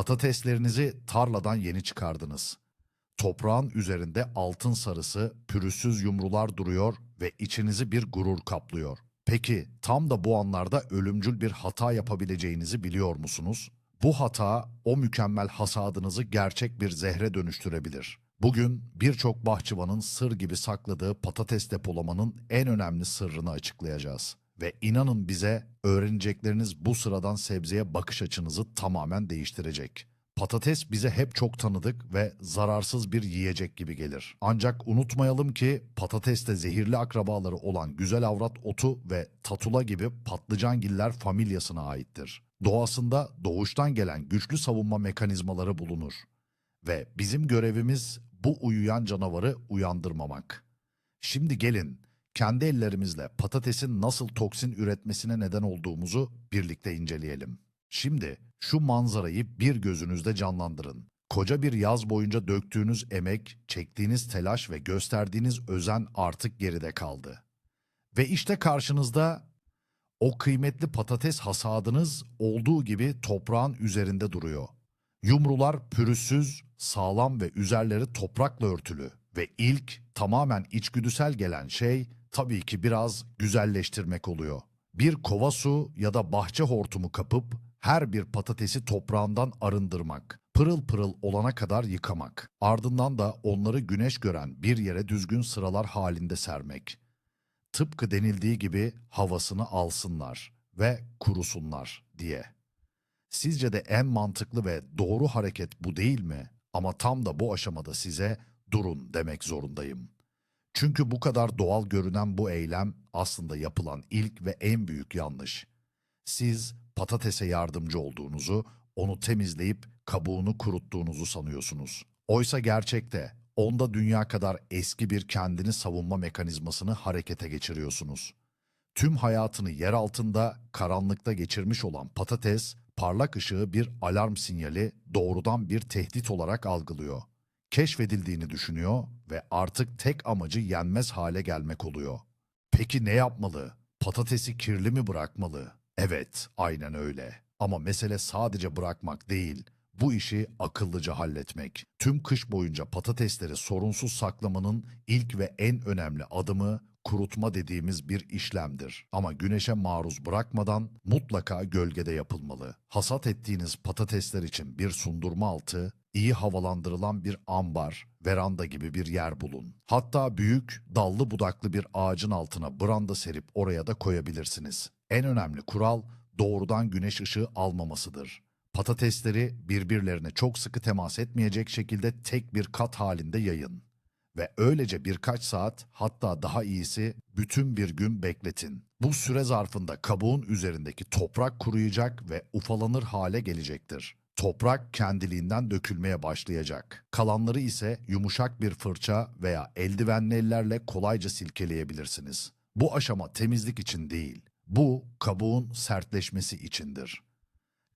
Patateslerinizi tarladan yeni çıkardınız. Toprağın üzerinde altın sarısı, pürüzsüz yumrular duruyor ve içinizi bir gurur kaplıyor. Peki tam da bu anlarda ölümcül bir hata yapabileceğinizi biliyor musunuz? Bu hata o mükemmel hasadınızı gerçek bir zehre dönüştürebilir. Bugün birçok bahçıvanın sır gibi sakladığı patates depolamanın en önemli sırrını açıklayacağız. Ve inanın bize öğrenecekleriniz bu sıradan sebzeye bakış açınızı tamamen değiştirecek. Patates bize hep çok tanıdık ve zararsız bir yiyecek gibi gelir. Ancak unutmayalım ki patateste zehirli akrabaları olan güzel avrat otu ve tatula gibi patlıcangiller familyasına aittir. Doğasında doğuştan gelen güçlü savunma mekanizmaları bulunur. Ve bizim görevimiz bu uyuyan canavarı uyandırmamak. Şimdi gelin kendi ellerimizle patatesin nasıl toksin üretmesine neden olduğumuzu birlikte inceleyelim. Şimdi şu manzarayı bir gözünüzde canlandırın. Koca bir yaz boyunca döktüğünüz emek, çektiğiniz telaş ve gösterdiğiniz özen artık geride kaldı. Ve işte karşınızda o kıymetli patates hasadınız olduğu gibi toprağın üzerinde duruyor. Yumrular pürüzsüz, sağlam ve üzerleri toprakla örtülü ve ilk tamamen içgüdüsel gelen şey tabii ki biraz güzelleştirmek oluyor. Bir kova su ya da bahçe hortumu kapıp her bir patatesi toprağından arındırmak, pırıl pırıl olana kadar yıkamak, ardından da onları güneş gören bir yere düzgün sıralar halinde sermek. Tıpkı denildiği gibi havasını alsınlar ve kurusunlar diye. Sizce de en mantıklı ve doğru hareket bu değil mi? Ama tam da bu aşamada size durun demek zorundayım. Çünkü bu kadar doğal görünen bu eylem aslında yapılan ilk ve en büyük yanlış. Siz patatese yardımcı olduğunuzu, onu temizleyip kabuğunu kuruttuğunuzu sanıyorsunuz. Oysa gerçekte onda dünya kadar eski bir kendini savunma mekanizmasını harekete geçiriyorsunuz. Tüm hayatını yer altında, karanlıkta geçirmiş olan patates, parlak ışığı bir alarm sinyali doğrudan bir tehdit olarak algılıyor. Keşfedildiğini düşünüyor ve artık tek amacı yenmez hale gelmek oluyor. Peki ne yapmalı? Patatesi kirli mi bırakmalı? Evet, aynen öyle. Ama mesele sadece bırakmak değil, bu işi akıllıca halletmek. Tüm kış boyunca patatesleri sorunsuz saklamanın ilk ve en önemli adımı kurutma dediğimiz bir işlemdir. Ama güneşe maruz bırakmadan mutlaka gölgede yapılmalı. Hasat ettiğiniz patatesler için bir sundurma altı, iyi havalandırılan bir ambar, veranda gibi bir yer bulun. Hatta büyük, dallı budaklı bir ağacın altına branda serip oraya da koyabilirsiniz. En önemli kural doğrudan güneş ışığı almamasıdır. Patatesleri birbirlerine çok sıkı temas etmeyecek şekilde tek bir kat halinde yayın. Ve öylece birkaç saat hatta daha iyisi bütün bir gün bekletin. Bu süre zarfında kabuğun üzerindeki toprak kuruyacak ve ufalanır hale gelecektir. Toprak kendiliğinden dökülmeye başlayacak. Kalanları ise yumuşak bir fırça veya eldivenli ellerle kolayca silkeleyebilirsiniz. Bu aşama temizlik için değil, bu kabuğun sertleşmesi içindir.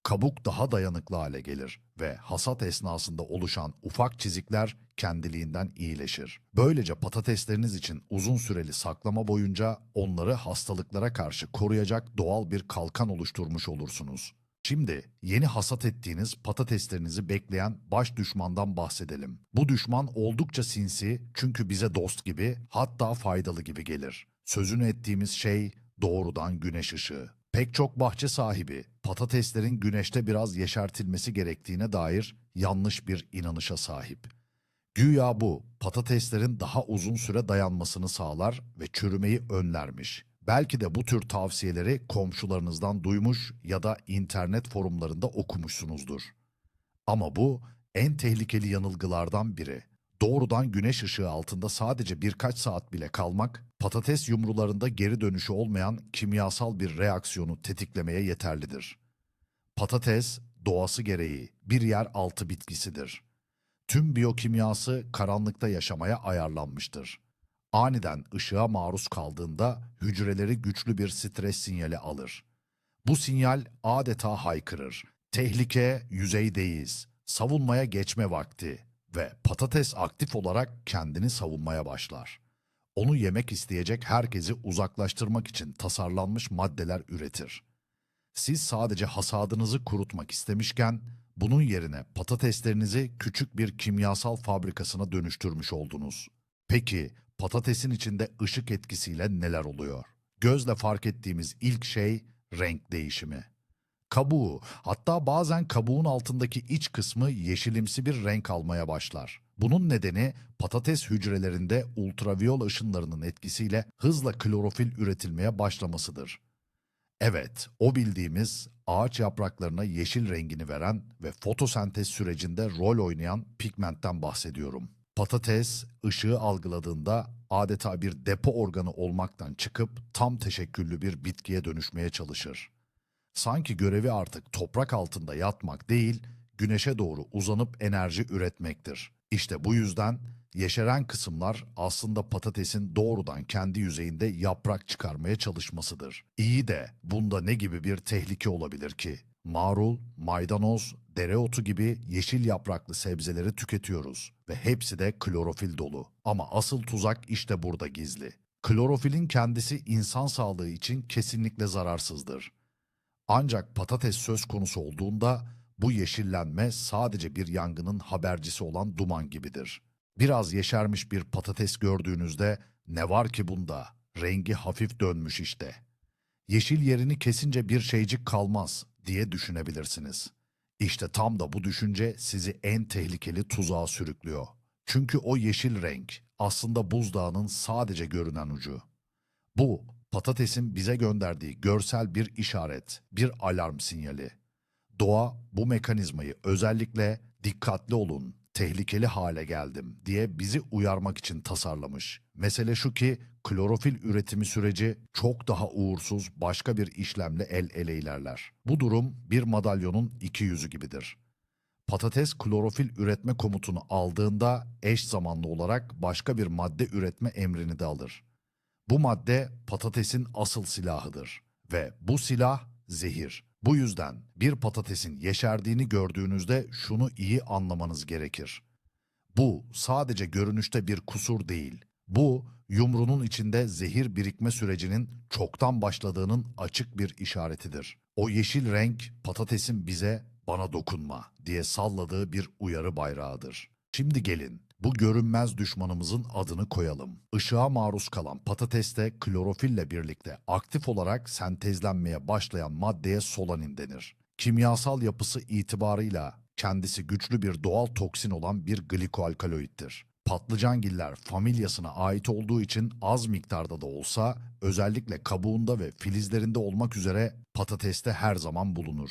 Kabuk daha dayanıklı hale gelir ve hasat esnasında oluşan ufak çizikler kendiliğinden iyileşir. Böylece patatesleriniz için uzun süreli saklama boyunca onları hastalıklara karşı koruyacak doğal bir kalkan oluşturmuş olursunuz. Şimdi yeni hasat ettiğiniz patateslerinizi bekleyen baş düşmandan bahsedelim. Bu düşman oldukça sinsi çünkü bize dost gibi hatta faydalı gibi gelir. Sözünü ettiğimiz şey doğrudan güneş ışığı. Pek çok bahçe sahibi patateslerin güneşte biraz yeşertilmesi gerektiğine dair yanlış bir inanışa sahip. Güya bu patateslerin daha uzun süre dayanmasını sağlar ve çürümeyi önlermiş. Belki de bu tür tavsiyeleri komşularınızdan duymuş ya da internet forumlarında okumuşsunuzdur. Ama bu en tehlikeli yanılgılardan biri. Doğrudan güneş ışığı altında sadece birkaç saat bile kalmak, patates yumrularında geri dönüşü olmayan kimyasal bir reaksiyonu tetiklemeye yeterlidir. Patates, doğası gereği bir yer altı bitkisidir. Tüm biyokimyası karanlıkta yaşamaya ayarlanmıştır. Aniden ışığa maruz kaldığında hücreleri güçlü bir stres sinyali alır. Bu sinyal adeta haykırır. Tehlike yüzeydeyiz. Savunmaya geçme vakti ve patates aktif olarak kendini savunmaya başlar. Onu yemek isteyecek herkesi uzaklaştırmak için tasarlanmış maddeler üretir. Siz sadece hasadınızı kurutmak istemişken Bunun yerine patateslerinizi küçük bir kimyasal fabrikasına dönüştürmüş oldunuz. Peki patatesin içinde ışık etkisiyle neler oluyor? Gözle fark ettiğimiz ilk şey renk değişimi. Kabuğu, hatta bazen kabuğun altındaki iç kısmı yeşilimsi bir renk almaya başlar. Bunun nedeni patates hücrelerinde ultraviyol ışınlarının etkisiyle hızla klorofil üretilmeye başlamasıdır. Evet, o bildiğimiz ağaç yapraklarına yeşil rengini veren ve fotosentez sürecinde rol oynayan pigmentten bahsediyorum. Patates ışığı algıladığında adeta bir depo organı olmaktan çıkıp tam teşekküllü bir bitkiye dönüşmeye çalışır. Sanki görevi artık toprak altında yatmak değil, güneşe doğru uzanıp enerji üretmektir. İşte bu yüzden yeşeren kısımlar aslında patatesin doğrudan kendi yüzeyinde yaprak çıkarmaya çalışmasıdır. İyi de bunda ne gibi bir tehlike olabilir ki? Marul, maydanoz, dereotu gibi yeşil yapraklı sebzeleri tüketiyoruz ve hepsi de klorofil dolu. Ama asıl tuzak işte burada gizli. Klorofilin kendisi insan sağlığı için kesinlikle zararsızdır. Ancak patates söz konusu olduğunda bu yeşillenme sadece bir yangının habercisi olan duman gibidir. Biraz yeşermiş bir patates gördüğünüzde ne var ki bunda? Rengi hafif dönmüş işte. Yeşil yerini kesince bir şeycik kalmaz diye düşünebilirsiniz. İşte tam da bu düşünce sizi en tehlikeli tuzağa sürüklüyor. Çünkü o yeşil renk aslında buzdağının sadece görünen ucu. Bu patatesin bize gönderdiği görsel bir işaret, bir alarm sinyali. Doğa bu mekanizmayı özellikle dikkatli olun, tehlikeli hale geldim diye bizi uyarmak için tasarlamış. Mesele şu ki klorofil üretimi süreci çok daha uğursuz başka bir işlemle el ele ilerler. Bu durum bir madalyonun iki yüzü gibidir. Patates klorofil üretme komutunu aldığında eş zamanlı olarak başka bir madde üretme emrini de alır. Bu madde patatesin asıl silahıdır ve bu silah zehir. Bu yüzden bir patatesin yeşerdiğini gördüğünüzde şunu iyi anlamanız gerekir. Bu sadece görünüşte bir kusur değil. Bu yumrunun içinde zehir birikme sürecinin çoktan başladığının açık bir işaretidir. O yeşil renk patatesin bize bana dokunma diye salladığı bir uyarı bayrağıdır. Şimdi gelin bu görünmez düşmanımızın adını koyalım. Işığa maruz kalan patateste klorofille birlikte aktif olarak sentezlenmeye başlayan maddeye solanin denir. Kimyasal yapısı itibarıyla kendisi güçlü bir doğal toksin olan bir glikoalkaloittir. Patlıcangiller familyasına ait olduğu için az miktarda da olsa özellikle kabuğunda ve filizlerinde olmak üzere patateste her zaman bulunur.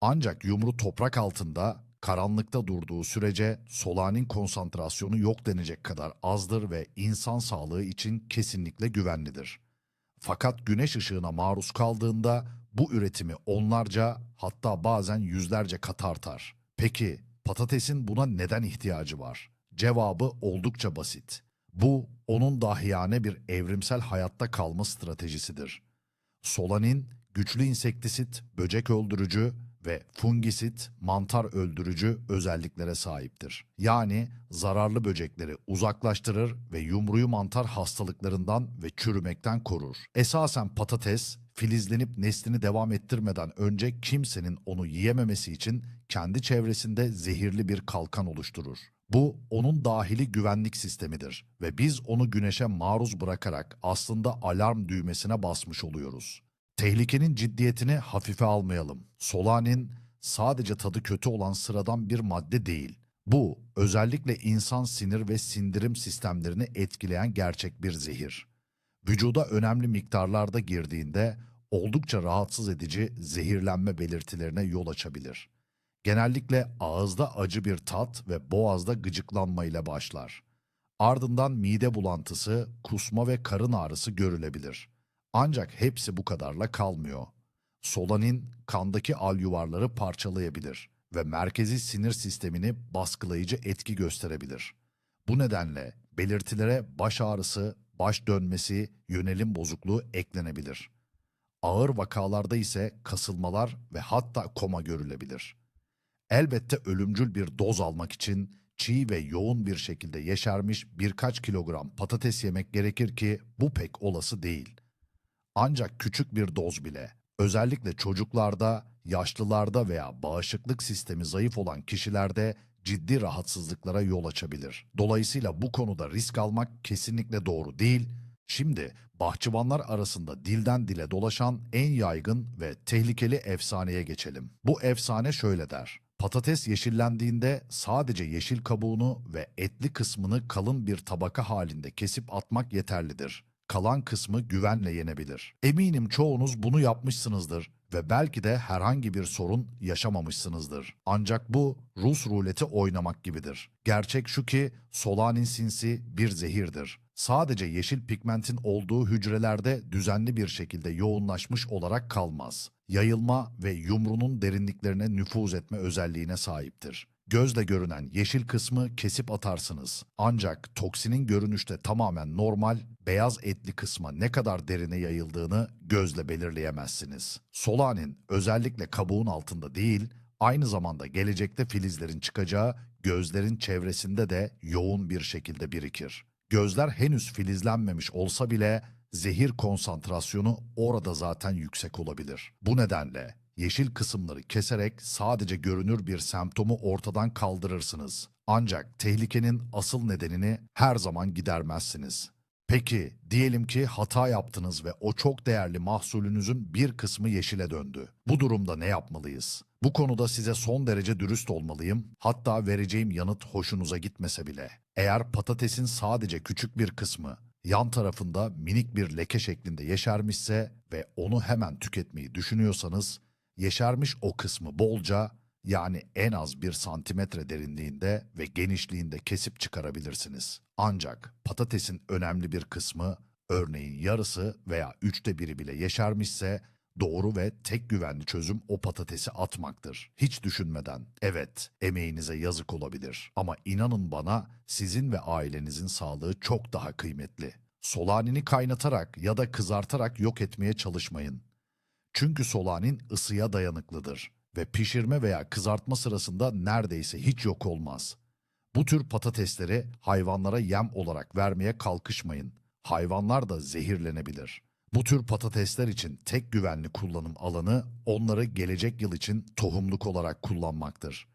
Ancak yumru toprak altında karanlıkta durduğu sürece solanin konsantrasyonu yok denecek kadar azdır ve insan sağlığı için kesinlikle güvenlidir. Fakat güneş ışığına maruz kaldığında bu üretimi onlarca hatta bazen yüzlerce kat artar. Peki patatesin buna neden ihtiyacı var? Cevabı oldukça basit. Bu onun dahiyane bir evrimsel hayatta kalma stratejisidir. Solanin güçlü insektisit, böcek öldürücü ve fungisit, mantar öldürücü özelliklere sahiptir. Yani zararlı böcekleri uzaklaştırır ve yumruyu mantar hastalıklarından ve çürümekten korur. Esasen patates, filizlenip neslini devam ettirmeden önce kimsenin onu yiyememesi için kendi çevresinde zehirli bir kalkan oluşturur. Bu onun dahili güvenlik sistemidir ve biz onu güneşe maruz bırakarak aslında alarm düğmesine basmış oluyoruz. Tehlikenin ciddiyetini hafife almayalım. Solanin sadece tadı kötü olan sıradan bir madde değil. Bu özellikle insan sinir ve sindirim sistemlerini etkileyen gerçek bir zehir. Vücuda önemli miktarlarda girdiğinde oldukça rahatsız edici zehirlenme belirtilerine yol açabilir. Genellikle ağızda acı bir tat ve boğazda gıcıklanma ile başlar. Ardından mide bulantısı, kusma ve karın ağrısı görülebilir. Ancak hepsi bu kadarla kalmıyor. Solanin kandaki al yuvarları parçalayabilir ve merkezi sinir sistemini baskılayıcı etki gösterebilir. Bu nedenle belirtilere baş ağrısı, baş dönmesi, yönelim bozukluğu eklenebilir. Ağır vakalarda ise kasılmalar ve hatta koma görülebilir. Elbette ölümcül bir doz almak için çiğ ve yoğun bir şekilde yeşermiş birkaç kilogram patates yemek gerekir ki bu pek olası değil. Ancak küçük bir doz bile özellikle çocuklarda yaşlılarda veya bağışıklık sistemi zayıf olan kişilerde ciddi rahatsızlıklara yol açabilir. Dolayısıyla bu konuda risk almak kesinlikle doğru değil. Şimdi bahçıvanlar arasında dilden dile dolaşan en yaygın ve tehlikeli efsaneye geçelim. Bu efsane şöyle der. Patates yeşillendiğinde sadece yeşil kabuğunu ve etli kısmını kalın bir tabaka halinde kesip atmak yeterlidir. Kalan kısmı güvenle yenebilir. Eminim çoğunuz bunu yapmışsınızdır ve belki de herhangi bir sorun yaşamamışsınızdır. Ancak bu Rus ruleti oynamak gibidir. Gerçek şu ki solanin sinsi bir zehirdir. Sadece yeşil pigmentin olduğu hücrelerde düzenli bir şekilde yoğunlaşmış olarak kalmaz. Yayılma ve yumrunun derinliklerine nüfuz etme özelliğine sahiptir. Gözle görünen yeşil kısmı kesip atarsınız. Ancak toksinin görünüşte tamamen normal, beyaz etli kısma ne kadar derine yayıldığını gözle belirleyemezsiniz. Solanin özellikle kabuğun altında değil, aynı zamanda gelecekte filizlerin çıkacağı gözlerin çevresinde de yoğun bir şekilde birikir. Gözler henüz filizlenmemiş olsa bile zehir konsantrasyonu orada zaten yüksek olabilir. Bu nedenle yeşil kısımları keserek sadece görünür bir semptomu ortadan kaldırırsınız. Ancak tehlikenin asıl nedenini her zaman gidermezsiniz. Peki diyelim ki hata yaptınız ve o çok değerli mahsulünüzün bir kısmı yeşile döndü. Bu durumda ne yapmalıyız? Bu konuda size son derece dürüst olmalıyım. Hatta vereceğim yanıt hoşunuza gitmese bile. Eğer patatesin sadece küçük bir kısmı yan tarafında minik bir leke şeklinde yeşermişse ve onu hemen tüketmeyi düşünüyorsanız yeşermiş o kısmı bolca yani en az bir santimetre derinliğinde ve genişliğinde kesip çıkarabilirsiniz. Ancak patatesin önemli bir kısmı örneğin yarısı veya üçte biri bile yeşermişse doğru ve tek güvenli çözüm o patatesi atmaktır. Hiç düşünmeden. Evet, emeğinize yazık olabilir ama inanın bana sizin ve ailenizin sağlığı çok daha kıymetli. Solanini kaynatarak ya da kızartarak yok etmeye çalışmayın. Çünkü solanin ısıya dayanıklıdır ve pişirme veya kızartma sırasında neredeyse hiç yok olmaz. Bu tür patatesleri hayvanlara yem olarak vermeye kalkışmayın. Hayvanlar da zehirlenebilir. Bu tür patatesler için tek güvenli kullanım alanı onları gelecek yıl için tohumluk olarak kullanmaktır.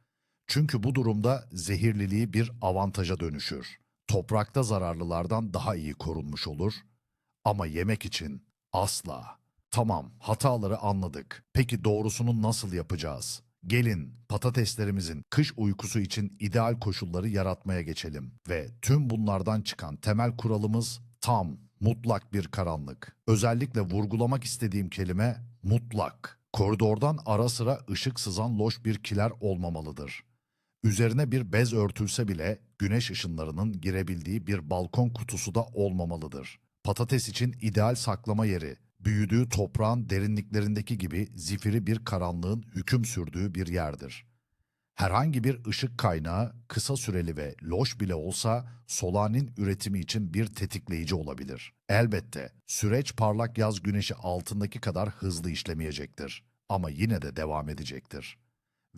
Çünkü bu durumda zehirliliği bir avantaja dönüşür. Toprakta zararlılardan daha iyi korunmuş olur ama yemek için asla. Tamam, hataları anladık. Peki doğrusunu nasıl yapacağız? Gelin patateslerimizin kış uykusu için ideal koşulları yaratmaya geçelim ve tüm bunlardan çıkan temel kuralımız tam, mutlak bir karanlık. Özellikle vurgulamak istediğim kelime mutlak. Koridordan ara sıra ışık sızan loş bir kiler olmamalıdır. Üzerine bir bez örtülse bile güneş ışınlarının girebildiği bir balkon kutusu da olmamalıdır. Patates için ideal saklama yeri, büyüdüğü toprağın derinliklerindeki gibi zifiri bir karanlığın hüküm sürdüğü bir yerdir. Herhangi bir ışık kaynağı kısa süreli ve loş bile olsa solanin üretimi için bir tetikleyici olabilir. Elbette süreç parlak yaz güneşi altındaki kadar hızlı işlemeyecektir ama yine de devam edecektir.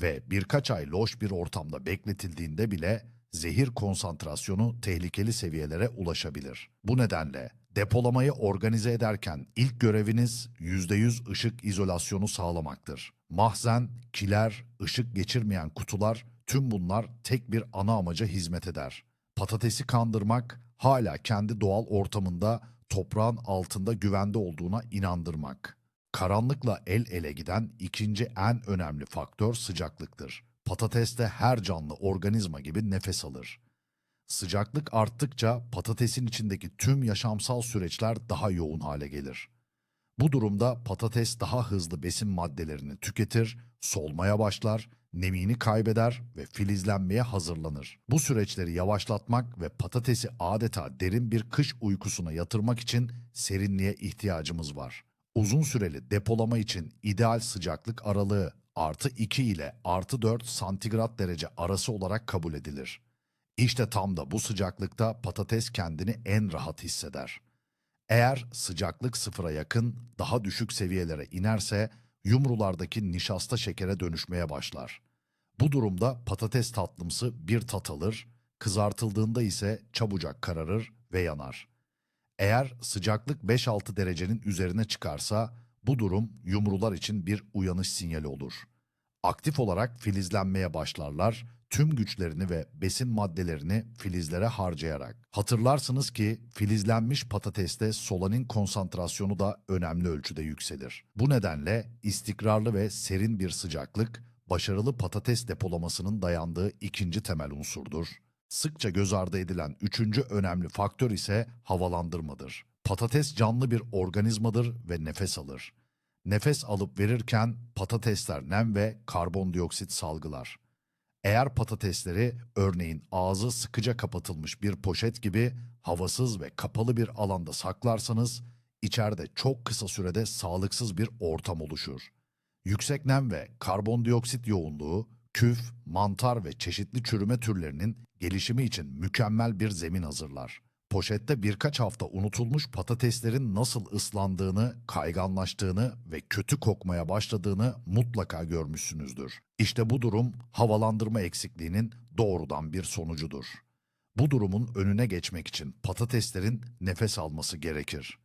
Ve birkaç ay loş bir ortamda bekletildiğinde bile zehir konsantrasyonu tehlikeli seviyelere ulaşabilir. Bu nedenle depolamayı organize ederken ilk göreviniz %100 ışık izolasyonu sağlamaktır. Mahzen, kiler, ışık geçirmeyen kutular tüm bunlar tek bir ana amaca hizmet eder. Patatesi kandırmak, hala kendi doğal ortamında toprağın altında güvende olduğuna inandırmak. Karanlıkla el ele giden ikinci en önemli faktör sıcaklıktır. Patates de her canlı organizma gibi nefes alır. Sıcaklık arttıkça patatesin içindeki tüm yaşamsal süreçler daha yoğun hale gelir. Bu durumda patates daha hızlı besin maddelerini tüketir, solmaya başlar, nemini kaybeder ve filizlenmeye hazırlanır. Bu süreçleri yavaşlatmak ve patatesi adeta derin bir kış uykusuna yatırmak için serinliğe ihtiyacımız var. Uzun süreli depolama için ideal sıcaklık aralığı artı 2 ile artı 4 santigrat derece arası olarak kabul edilir. İşte tam da bu sıcaklıkta patates kendini en rahat hisseder. Eğer sıcaklık sıfıra yakın, daha düşük seviyelere inerse yumrulardaki nişasta şekere dönüşmeye başlar. Bu durumda patates tatlımsı bir tat alır, kızartıldığında ise çabucak kararır ve yanar. Eğer sıcaklık 5-6 derecenin üzerine çıkarsa Bu durum yumrular için bir uyanış sinyali olur. Aktif olarak filizlenmeye başlarlar, tüm güçlerini ve besin maddelerini filizlere harcayarak. Hatırlarsınız ki filizlenmiş patateste solanin konsantrasyonu da önemli ölçüde yükselir. Bu nedenle istikrarlı ve serin bir sıcaklık, başarılı patates depolamasının dayandığı ikinci temel unsurdur. Sıkça göz ardı edilen üçüncü önemli faktör ise havalandırmadır. Patates canlı bir organizmadır ve nefes alır. Nefes alıp verirken patatesler nem ve karbondioksit salgılar. Eğer patatesleri örneğin ağzı sıkıca kapatılmış bir poşet gibi havasız ve kapalı bir alanda saklarsanız içeride çok kısa sürede sağlıksız bir ortam oluşur. Yüksek nem ve karbondioksit yoğunluğu küf, mantar ve çeşitli çürüme türlerinin gelişimi için mükemmel bir zemin hazırlar. Poşette birkaç hafta unutulmuş patateslerin nasıl ıslandığını, kayganlaştığını ve kötü kokmaya başladığını mutlaka görmüşsünüzdür. İşte bu durum havalandırma eksikliğinin doğrudan bir sonucudur. Bu durumun önüne geçmek için patateslerin nefes alması gerekir.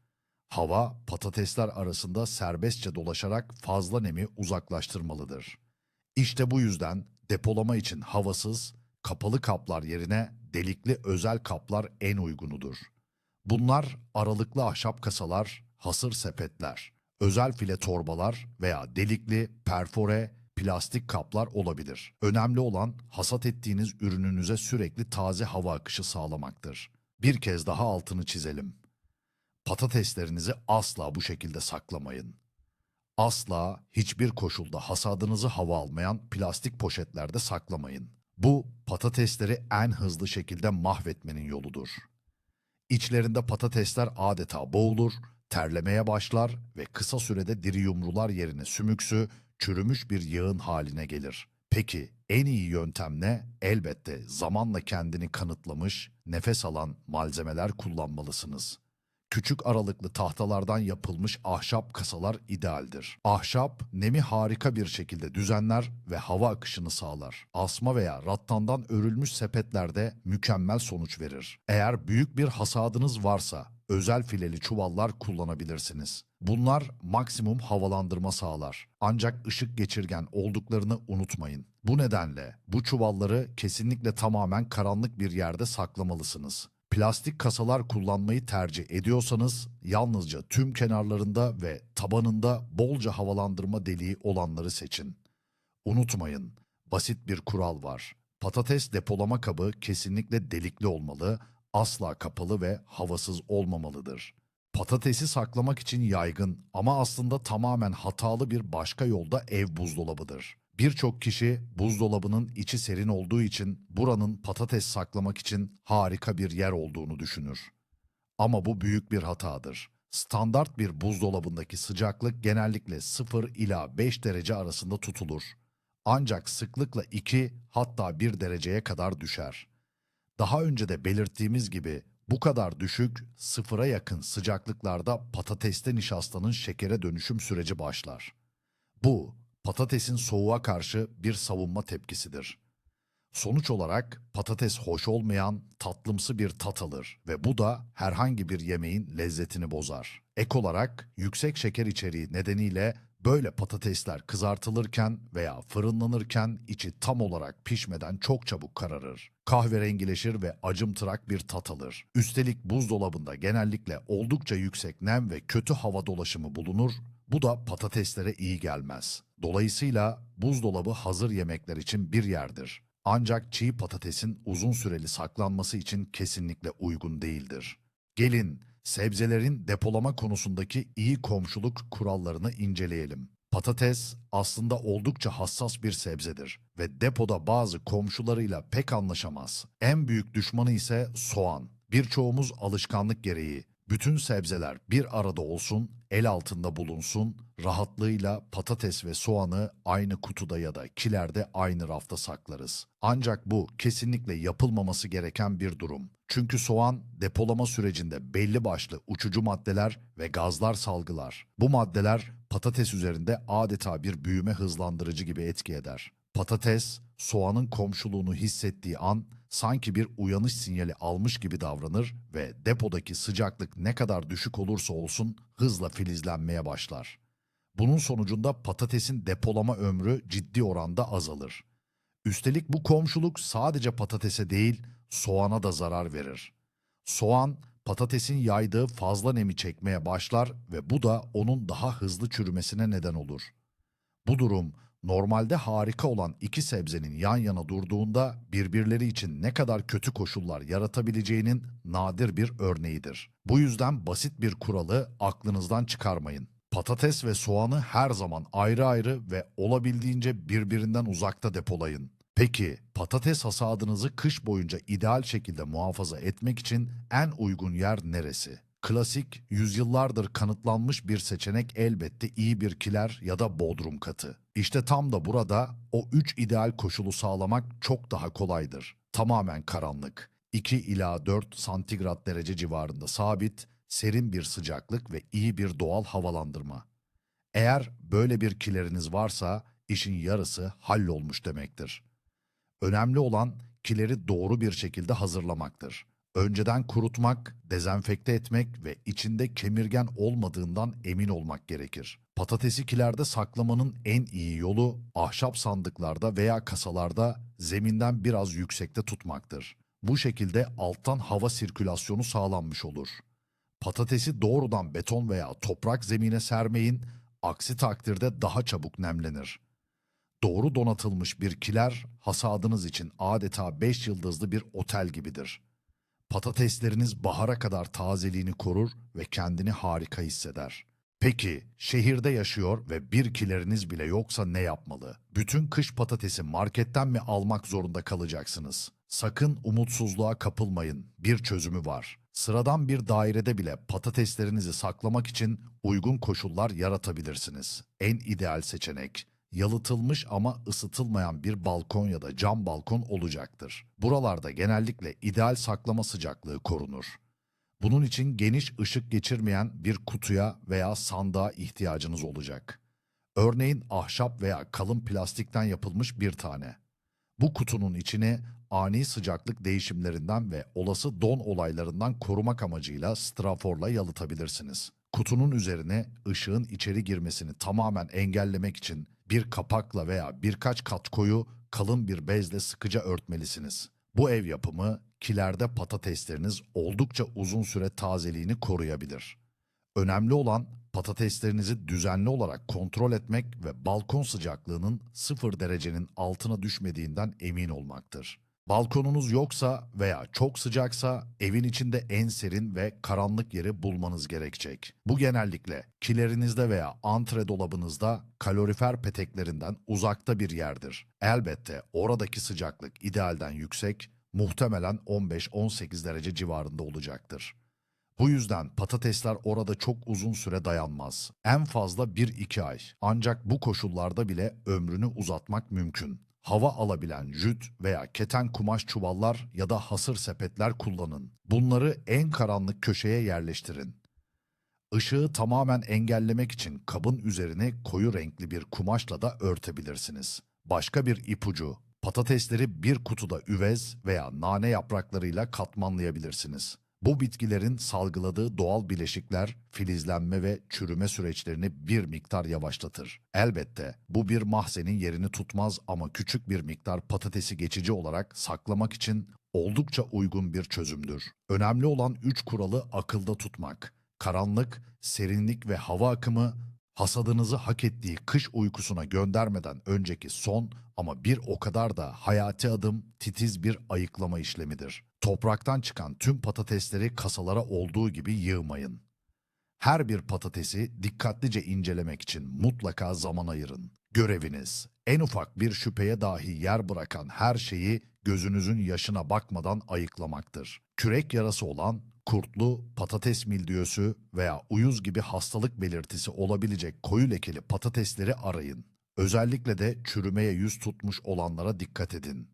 Hava patatesler arasında serbestçe dolaşarak fazla nemi uzaklaştırmalıdır. İşte bu yüzden depolama için havasız, kapalı kaplar yerine delikli özel kaplar en uygunudur. Bunlar aralıklı ahşap kasalar, hasır sepetler, özel file torbalar veya delikli, perfore, plastik kaplar olabilir. Önemli olan hasat ettiğiniz ürününüze sürekli taze hava akışı sağlamaktır. Bir kez daha altını çizelim. Patateslerinizi asla bu şekilde saklamayın. Asla hiçbir koşulda hasadınızı hava almayan plastik poşetlerde saklamayın. Bu patatesleri en hızlı şekilde mahvetmenin yoludur. İçlerinde patatesler adeta boğulur, terlemeye başlar ve kısa sürede diri yumrular yerine sümüksü, çürümüş bir yağın haline gelir. Peki en iyi yöntem ne? Elbette zamanla kendini kanıtlamış, nefes alan malzemeler kullanmalısınız. Küçük aralıklı tahtalardan yapılmış ahşap kasalar idealdir. Ahşap, nemi harika bir şekilde düzenler ve hava akışını sağlar. Asma veya rattandan örülmüş sepetlerde mükemmel sonuç verir. Eğer büyük bir hasadınız varsa özel fileli çuvallar kullanabilirsiniz. Bunlar maksimum havalandırma sağlar. Ancak ışık geçirgen olduklarını unutmayın. Bu nedenle bu çuvalları kesinlikle tamamen karanlık bir yerde saklamalısınız. Plastik kasalar kullanmayı tercih ediyorsanız yalnızca tüm kenarlarında ve tabanında bolca havalandırma deliği olanları seçin. Unutmayın, basit bir kural var. Patates depolama kabı kesinlikle delikli olmalı, asla kapalı ve havasız olmamalıdır. Patatesi saklamak için yaygın ama aslında tamamen hatalı bir başka yolda ev buzdolabıdır. Birçok kişi buzdolabının içi serin olduğu için buranın patates saklamak için harika bir yer olduğunu düşünür. Ama bu büyük bir hatadır. Standart bir buzdolabındaki sıcaklık genellikle 0 ila 5 derece arasında tutulur. Ancak sıklıkla 2 hatta 1 dereceye kadar düşer. Daha önce de belirttiğimiz gibi bu kadar düşük, sıfıra yakın sıcaklıklarda patateste nişastanın şekere dönüşüm süreci başlar. Bu, patatesin soğuğa karşı bir savunma tepkisidir. Sonuç olarak patates hoş olmayan, tatlımsı bir tat alır ve bu da herhangi bir yemeğin lezzetini bozar. Ek olarak yüksek şeker içeriği nedeniyle böyle patatesler kızartılırken veya fırınlanırken içi tam olarak pişmeden çok çabuk kararır. Kahverengileşir ve acımtırak bir tat alır. Üstelik buzdolabında genellikle oldukça yüksek nem ve kötü hava dolaşımı bulunur bu da patateslere iyi gelmez. Dolayısıyla buzdolabı hazır yemekler için bir yerdir. Ancak çiğ patatesin uzun süreli saklanması için kesinlikle uygun değildir. Gelin sebzelerin depolama konusundaki iyi komşuluk kurallarını inceleyelim. Patates aslında oldukça hassas bir sebzedir ve depoda bazı komşularıyla pek anlaşamaz. En büyük düşmanı ise soğan. Birçoğumuz alışkanlık gereği bütün sebzeler bir arada olsun, el altında bulunsun, rahatlığıyla patates ve soğanı aynı kutuda ya da kilerde aynı rafta saklarız. Ancak bu kesinlikle yapılmaması gereken bir durum. Çünkü soğan depolama sürecinde belli başlı uçucu maddeler ve gazlar salgılar. Bu maddeler patates üzerinde adeta bir büyüme hızlandırıcı gibi etki eder. Patates, soğanın komşuluğunu hissettiği an sanki bir uyanış sinyali almış gibi davranır ve depodaki sıcaklık ne kadar düşük olursa olsun hızla filizlenmeye başlar. Bunun sonucunda patatesin depolama ömrü ciddi oranda azalır. Üstelik bu komşuluk sadece patatese değil, soğana da zarar verir. Soğan, patatesin yaydığı fazla nemi çekmeye başlar ve bu da onun daha hızlı çürümesine neden olur. Bu durum normalde harika olan iki sebzenin yan yana durduğunda birbirleri için ne kadar kötü koşullar yaratabileceğinin nadir bir örneğidir. Bu yüzden basit bir kuralı aklınızdan çıkarmayın. Patates ve soğanı her zaman ayrı ayrı ve olabildiğince birbirinden uzakta depolayın. Peki patates hasadınızı kış boyunca ideal şekilde muhafaza etmek için en uygun yer neresi? Klasik, yüzyıllardır kanıtlanmış bir seçenek elbette iyi bir kiler ya da bodrum katı. İşte tam da burada o üç ideal koşulu sağlamak çok daha kolaydır. Tamamen karanlık. 2 ila 4 santigrat derece civarında sabit, serin bir sıcaklık ve iyi bir doğal havalandırma. Eğer böyle bir kileriniz varsa işin yarısı hallolmuş demektir. Önemli olan kileri doğru bir şekilde hazırlamaktır. Önceden kurutmak, dezenfekte etmek ve içinde kemirgen olmadığından emin olmak gerekir. Patatesi kilerde saklamanın en iyi yolu ahşap sandıklarda veya kasalarda zeminden biraz yüksekte tutmaktır. Bu şekilde alttan hava sirkülasyonu sağlanmış olur. Patatesi doğrudan beton veya toprak zemine sermeyin, aksi takdirde daha çabuk nemlenir. Doğru donatılmış bir kiler hasadınız için adeta 5 yıldızlı bir otel gibidir. Patatesleriniz bahara kadar tazeliğini korur ve kendini harika hisseder. Peki şehirde yaşıyor ve bir kileriniz bile yoksa ne yapmalı? Bütün kış patatesi marketten mi almak zorunda kalacaksınız? Sakın umutsuzluğa kapılmayın. Bir çözümü var. Sıradan bir dairede bile patateslerinizi saklamak için uygun koşullar yaratabilirsiniz. En ideal seçenek yalıtılmış ama ısıtılmayan bir balkon ya da cam balkon olacaktır. Buralarda genellikle ideal saklama sıcaklığı korunur. Bunun için geniş ışık geçirmeyen bir kutuya veya sandığa ihtiyacınız olacak. Örneğin ahşap veya kalın plastikten yapılmış bir tane. Bu kutunun içine ani sıcaklık değişimlerinden ve olası don olaylarından korumak amacıyla straforla yalıtabilirsiniz. Kutunun üzerine ışığın içeri girmesini tamamen engellemek için bir kapakla veya birkaç kat koyu kalın bir bezle sıkıca örtmelisiniz. Bu ev yapımı kilerde patatesleriniz oldukça uzun süre tazeliğini koruyabilir. Önemli olan patateslerinizi düzenli olarak kontrol etmek ve balkon sıcaklığının 0 derecenin altına düşmediğinden emin olmaktır. Balkonunuz yoksa veya çok sıcaksa evin içinde en serin ve karanlık yeri bulmanız gerekecek. Bu genellikle kilerinizde veya antre dolabınızda kalorifer peteklerinden uzakta bir yerdir. Elbette oradaki sıcaklık idealden yüksek, muhtemelen 15-18 derece civarında olacaktır. Bu yüzden patatesler orada çok uzun süre dayanmaz. En fazla 1-2 ay. Ancak bu koşullarda bile ömrünü uzatmak mümkün. Hava alabilen jüt veya keten kumaş çuvallar ya da hasır sepetler kullanın. Bunları en karanlık köşeye yerleştirin. Işığı tamamen engellemek için kabın üzerine koyu renkli bir kumaşla da örtebilirsiniz. Başka bir ipucu, patatesleri bir kutuda üvez veya nane yapraklarıyla katmanlayabilirsiniz. Bu bitkilerin salgıladığı doğal bileşikler filizlenme ve çürüme süreçlerini bir miktar yavaşlatır. Elbette bu bir mahzenin yerini tutmaz ama küçük bir miktar patatesi geçici olarak saklamak için oldukça uygun bir çözümdür. Önemli olan üç kuralı akılda tutmak. Karanlık, serinlik ve hava akımı hasadınızı hak ettiği kış uykusuna göndermeden önceki son ama bir o kadar da hayati adım titiz bir ayıklama işlemidir. Topraktan çıkan tüm patatesleri kasalara olduğu gibi yığmayın. Her bir patatesi dikkatlice incelemek için mutlaka zaman ayırın. Göreviniz, en ufak bir şüpheye dahi yer bırakan her şeyi gözünüzün yaşına bakmadan ayıklamaktır. Kürek yarası olan, kurtlu, patates mildiyösü veya uyuz gibi hastalık belirtisi olabilecek koyu lekeli patatesleri arayın. Özellikle de çürümeye yüz tutmuş olanlara dikkat edin.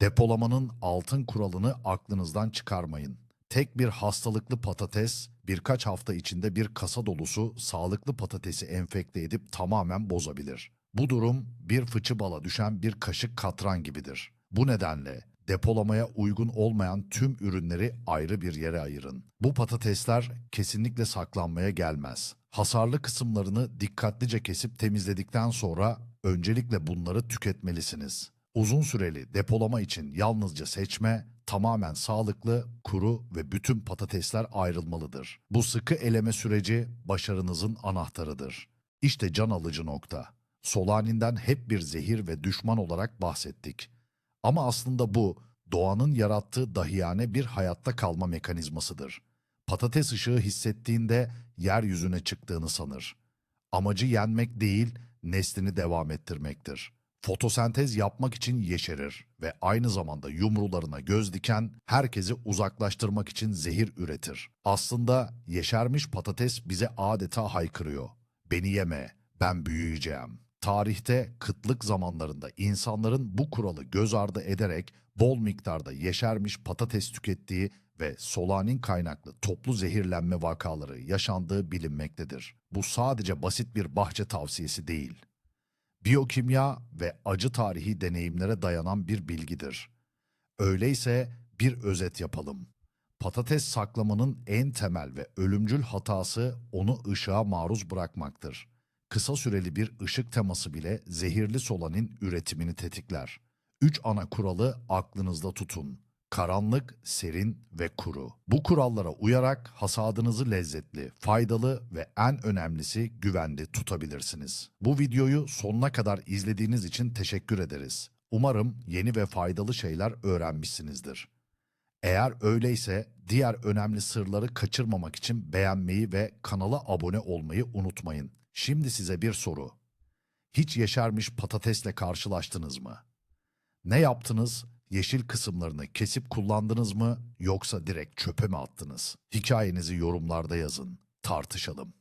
Depolamanın altın kuralını aklınızdan çıkarmayın. Tek bir hastalıklı patates birkaç hafta içinde bir kasa dolusu sağlıklı patatesi enfekte edip tamamen bozabilir. Bu durum bir fıçı bala düşen bir kaşık katran gibidir. Bu nedenle depolamaya uygun olmayan tüm ürünleri ayrı bir yere ayırın. Bu patatesler kesinlikle saklanmaya gelmez. Hasarlı kısımlarını dikkatlice kesip temizledikten sonra öncelikle bunları tüketmelisiniz. Uzun süreli depolama için yalnızca seçme, tamamen sağlıklı, kuru ve bütün patatesler ayrılmalıdır. Bu sıkı eleme süreci başarınızın anahtarıdır. İşte can alıcı nokta. Solaninden hep bir zehir ve düşman olarak bahsettik. Ama aslında bu doğanın yarattığı dahiyane bir hayatta kalma mekanizmasıdır. Patates ışığı hissettiğinde yeryüzüne çıktığını sanır. Amacı yenmek değil, neslini devam ettirmektir. Fotosentez yapmak için yeşerir ve aynı zamanda yumrularına göz diken herkesi uzaklaştırmak için zehir üretir. Aslında yeşermiş patates bize adeta haykırıyor. Beni yeme, ben büyüyeceğim. Tarihte kıtlık zamanlarında insanların bu kuralı göz ardı ederek bol miktarda yeşermiş patates tükettiği ve solanin kaynaklı toplu zehirlenme vakaları yaşandığı bilinmektedir. Bu sadece basit bir bahçe tavsiyesi değil. Biyokimya ve acı tarihi deneyimlere dayanan bir bilgidir. Öyleyse bir özet yapalım. Patates saklamanın en temel ve ölümcül hatası onu ışığa maruz bırakmaktır. Kısa süreli bir ışık teması bile zehirli solanin üretimini tetikler. Üç ana kuralı aklınızda tutun. Karanlık, serin ve kuru. Bu kurallara uyarak hasadınızı lezzetli, faydalı ve en önemlisi güvenli tutabilirsiniz. Bu videoyu sonuna kadar izlediğiniz için teşekkür ederiz. Umarım yeni ve faydalı şeyler öğrenmişsinizdir. Eğer öyleyse diğer önemli sırları kaçırmamak için beğenmeyi ve kanala abone olmayı unutmayın. Şimdi size bir soru. Hiç yeşermiş patatesle karşılaştınız mı? Ne yaptınız? Yeşil kısımlarını kesip kullandınız mı yoksa direkt çöpe mi attınız? Hikayenizi yorumlarda yazın. Tartışalım.